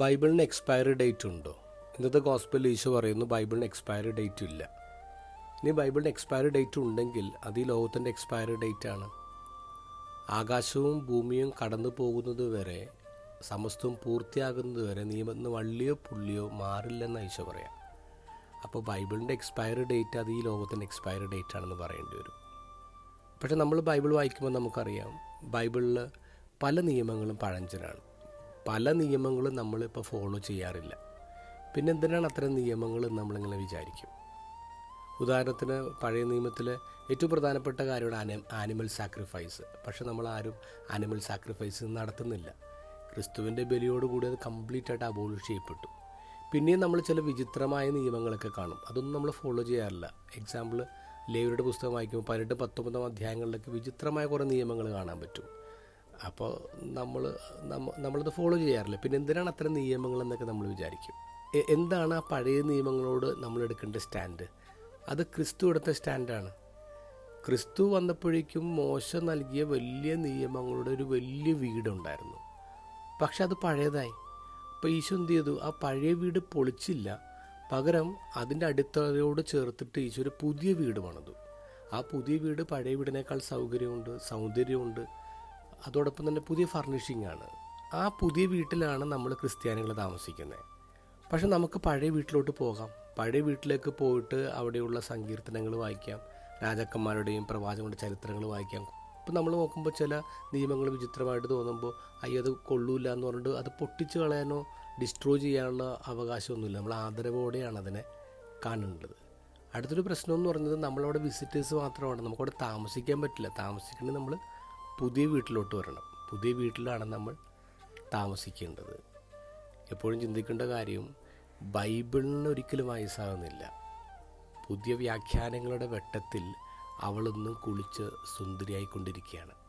ബൈബിളിന് expiry date ഉണ്ടോ? ഇന്നത്തെ gospel Isho പറയുന്നു ബൈബിളിന് എക്സ്പയറി ഡേറ്റ് ഇല്ല. ഇനി ബൈബിളിന് എക്സ്പയറി ഡേറ്റ് ഉണ്ടെങ്കിൽ അത് ഈ ലോകത്തിന്റെ എക്സ്പയറി ഡേറ്റ് ആണ്. ആകാശവും ഭൂമിയും കടന്നു പോകുന്നത് വരെ സമസ്തവും പൂർത്തിയാകുന്നത് വരെ നിയമത്തിന് വള്ളിയോ പുള്ളിയോ മാറില്ലെന്ന് ഈശോ പറയാം. അപ്പോൾ ബൈബിളിന്റെ എക്സ്പയറി ഡേറ്റ് അത് ഈ ലോകത്തിന്റെ എക്സ്പയറി ഡേറ്റ് ആണെന്ന് പറയേണ്ടി വരും. പക്ഷേ നമ്മൾ ബൈബിൾ വായിക്കുമ്പോൾ നമുക്കറിയാം ബൈബിളിൽ പല നിയമങ്ങളും പഴഞ്ചനാണ് പല നിയമങ്ങളും നമ്മളിപ്പോൾ ഫോളോ ചെയ്യാറില്ല. പിന്നെ എന്തിനാണ് അത്തരം നിയമങ്ങൾ നമ്മളിങ്ങനെ വിചാരിക്കും? ഉദാഹരണത്തിന് പഴയ നിയമത്തിൽ ഏറ്റവും പ്രധാനപ്പെട്ട കാര്യമാണ് ആനി ആനിമൽ സാക്രിഫൈസ് പക്ഷെ നമ്മൾ ആരും ആനിമൽ സാക്രിഫൈസ് നടത്തുന്നില്ല. ക്രിസ്തുവിന്റെ ബലിയോടുകൂടി അത് കംപ്ലീറ്റ് ആയിട്ട് അബോളിഷ് ചെയ്യപ്പെട്ടു. പിന്നെയും നമ്മൾ ചില വിചിത്രമായ നിയമങ്ങളൊക്കെ കാണും. അതൊന്നും നമ്മൾ ഫോളോ ചെയ്യാറില്ല. എക്സാമ്പിൾ ലേവരുടെ പുസ്തകം വായിക്കുമ്പോൾ പതിനെട്ട് പത്തൊമ്പതാം അധ്യായങ്ങളിലൊക്കെ വിചിത്രമായ കുറേ നിയമങ്ങൾ കാണാൻ പറ്റും. അപ്പോൾ നമ്മൾ നമ്മ- നമ്മളത് ഫോളോ ചെയ്യാറില്ല. പിന്നെ എന്തിനാണ് അത്തരം നിയമങ്ങൾ എന്നൊക്കെ നമ്മൾ വിചാരിക്കും എന്താണ് ആ പഴയ നിയമങ്ങളോട് നമ്മൾ എടുക്കേണ്ട സ്റ്റാൻഡ്? അത് ക്രിസ്തു എടുത്ത സ്റ്റാൻഡാണ്. ക്രിസ്തു വന്നപ്പോഴേക്കും മോശ നൽകിയ വലിയ നിയമങ്ങളുടെ ഒരു വലിയ വീടുണ്ടായിരുന്നു. പക്ഷെ അത് പഴയതായി. അപ്പോൾ ഈശോ എന്ത് ചെയ്തു? ആ പഴയ വീട് പൊളിച്ചില്ല. പകരം അതിന്റെ അടിത്തറയോട് ചേർത്തിട്ട് ഈശോ ഒരു പുതിയ വീട് പണിതു. ആ പുതിയ വീട് പഴയ വീടിനേക്കാൾ സൗകര്യമുണ്ട് സൗന്ദര്യമുണ്ട്. അതോടൊപ്പം തന്നെ പുതിയ ഫർണിഷിംഗ് ആണ് ആ പുതിയ വീട്ടിലാണ് നമ്മൾ ക്രിസ്ത്യാനികൾ താമസിക്കുന്നത്. പക്ഷെ നമുക്ക് പഴയ വീട്ടിലോട്ട് പോകാം. പഴയ വീട്ടിലേക്ക് പോയിട്ട് അവിടെയുള്ള സങ്കീർത്തനങ്ങൾ വായിക്കാം. രാജാക്കന്മാരുടെയും പ്രവാചകരുടെ ചരിത്രങ്ങൾ വായിക്കാം. ഇപ്പം നമ്മൾ നോക്കുമ്പോൾ ചില നിയമങ്ങൾ വിചിത്രമായിട്ട് തോന്നുമ്പോൾ അയ്യോ അത് കൊള്ളൂല എന്ന് പറഞ്ഞിട്ട് അത് പൊട്ടിച്ച് കളയാനോ ഡിസ്ട്രോയ് ചെയ്യാനുള്ള അവകാശമൊന്നുമില്ല. നമ്മൾ ആദരവോടെയാണ് അതിനെ കാണേണ്ടത്. അടുത്തൊരു പ്രശ്നം എന്ന് പറയുന്നത് നമ്മളവിടെ വിസിറ്റേഴ്സ് മാത്രമാണ്. നമുക്കവിടെ താമസിക്കാൻ പറ്റില്ല. താമസിക്കണമെങ്കിൽ നമ്മൾ പുതിയ വീട്ടിലോട്ട് വരണം. പുതിയ വീട്ടിലാണ് നമ്മൾ താമസിക്കേണ്ടത്. എപ്പോഴും ചിന്തിക്കേണ്ട കാര്യം ബൈബിളിന് ഒരിക്കലും വയസ്സാകുന്നില്ല. പുതിയ വ്യാഖ്യാനങ്ങളുടെ വെട്ടത്തിൽ അവളൊന്നും കുളിച്ച് സുന്ദരിയായിക്കൊണ്ടിരിക്കുകയാണ്.